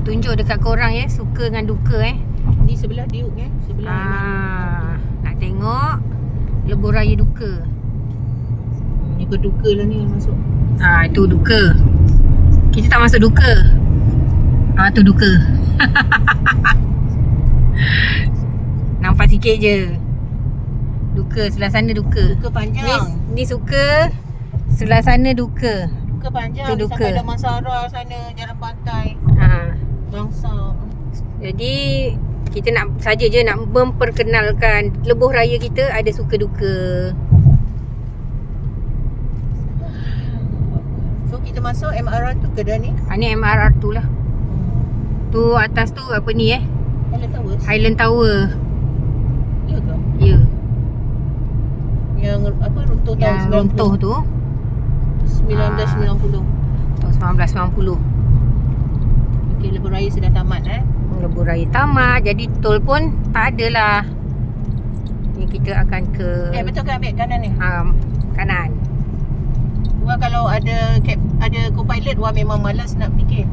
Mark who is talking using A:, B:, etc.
A: tunjuk dekat korang ya suka dengan duka eh.
B: Ni sebelah Diuk eh. Sebelah
A: Ah, nak tengok lebuh raya duka.
B: Ni berduka lah ni yang masuk.
A: Ah itu duka. Kita tak masuk duka. Ah tu duka. Nampak sikit je. Duka sebelah sana duka.
B: Duka
A: Ni,
B: panjang.
A: ni suka sebelah sana duka.
B: Duka panjang.
A: Tu duka.
B: Sampai Damansara sana, jalan pantai.
A: Ha.
B: Bangsa.
A: Jadi kita nak saja je nak memperkenalkan lebuh raya kita ada suka duka.
B: So kita masuk MRR tu ke dah ni?
A: Ha, ni MRR tu lah. Tu atas tu apa ni eh?
B: Highland Towers.
A: Highland Tower.
B: Ya ke?
A: Ya.
B: Yang apa runtuh tahun
A: Yang runtuh tu
B: 1990.
A: tahun 1990.
B: Okey, lebuh raya sudah tamat eh.
A: Lebuh raya tamat jadi tol pun tak ada lah. Ni kita akan ke
B: Eh betul ke ambil kanan ni?
A: ha, kanan.
B: Wah kalau ada ada co-pilot wah memang malas nak fikir.